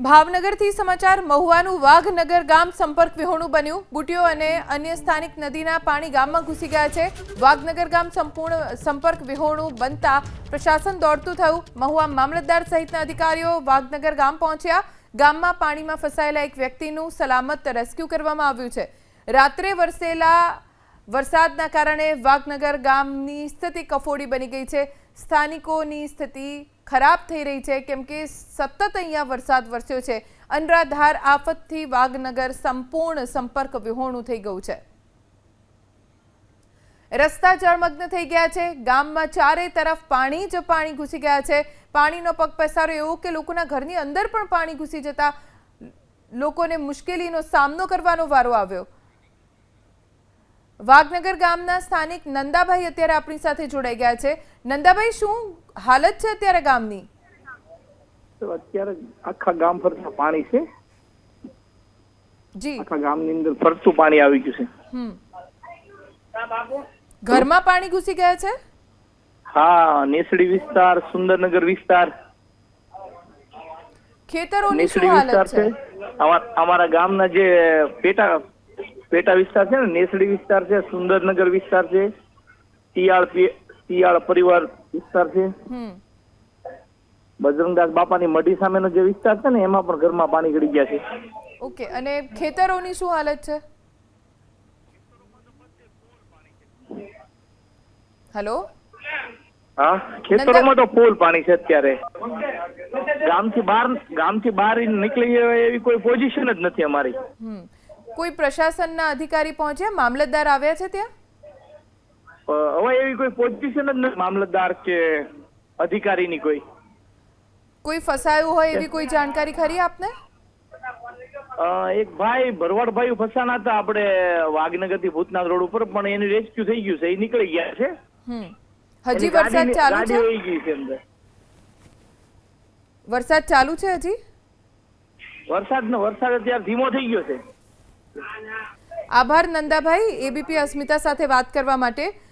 ભાવનગરથી સમાચાર, મહુવાનું વાઘનગર ગામ સંપર્ક વિહોણું બન્યું. બુટીઓ અને અન્ય સ્થાનિક નદીના પાણી ગામમાં ઘૂસી ગયા છે. વાઘનગર ગામ સંપૂર્ણ સંપર્ક વિહોણું બનતા પ્રશાસન દોડતું થયું. મહુવા મામલતદાર સહિતના અધિકારીઓ વાઘનગર ગામ પહોંચ્યા. ગામમાં પાણીમાં ફસાયેલા એક વ્યક્તિનું સલામત રેસ્ક્યુ કરવામાં આવ્યું છે. રાત્રે વરસેલા વરસાદના કારણે વાઘનગર ગામની સ્થિતિ કફોડી બની ગઈ છે. સ્થાનિકોની સ્થિતિ ખરાબ થઈ રહી છે, કેમ કે સતત અહીંયા વરસાદ વરસ્યો છે. અનરાધાર આફતથી વાઘનગર સંપૂર્ણ સંપર્ક વિહોણું થઈ ગયું છે. રસ્તા જળમગ્ન થઈ ગયા છે. ગામમાં ચારે તરફ પાણી જ પાણી ઘૂસી ગયા છે. પાણીનો પગ પસારો એવો કે લોકોના ઘરની અંદર પણ પાણી ઘૂસી જતા લોકોને મુશ્કેલીનો સામનો કરવાનો વારો આવ્યો. વાઘનગર ગામના સ્થાનિક નંદાભાઈ અત્યારે આપણી સાથે જોડાઈ ગયા છે. નંદાભાઈ શું હાલત છે અત્યારે ગામની? અત્યારે આખા ગામ ફરતા પાણી છે. જી. આખા ગામની અંદર ફરતું પાણી આવી ગયું છે. હમ. ઘરમાં પાણી ઘૂસી ગયા છે? હા નેસડી વિસ્તાર સુંદરનગર વિસ્તાર. ખેતરોની શું નેસડી હાલત છે? અમારા ગામના જે પેટા પેટા વિસ્તાર છે ને નેસડી વિસ્તાર છે સુંદરનગર વિસ્તાર છે શિયાળ શિયાળ પરિવાર વિસ્તાર છે. બજરંગદાસ બાપાની મઢી સામેનો જે વિસ્તાર છે ને એમાં પણ ઘરમાં પાણી ગળી ગયા છે. ઓકે અને ખેતરોની શું હાલત છે? હેલો? હા ખેતરોમાં તો ફૂલ પાણી છે અત્યારે. ગામથી બહાર ગામથી બહાર નીકળી એવી કોઈ પોઝિશન જ નથી અમારી. કોઈ પ્રશાસનના અધિકારી પહોંચ્યા? મામલતદાર આવ્યા છે ત્યાં? હવે એવી કોઈ પોઝિશન જ નથી મામલતદાર કે અધિકારીની કોઈ. કોઈ ફસાયું હોય એવી કોઈ જાણકારી ખરી આપને? એક ભાઈ ભરવાડભાઈ ફસાણા હતા આપણે વાઘનગરથી ભૂતનાથ રોડ ઉપર પણ એનું રેસ્ક્યુ થઈ ગયું છે. એ નીકળી ગયા છે. હજી વરસાદ ચાલુ છે? ગઈ છે અંદર. વરસાદ ચાલુ છે હજી? વરસાદ નો વરસાદ અત્યારે ધીમો થઈ ગયો છે. આભાર નંદાભાઈ એબીપી અસ્મિતા સાથે વાત કરવા માટે.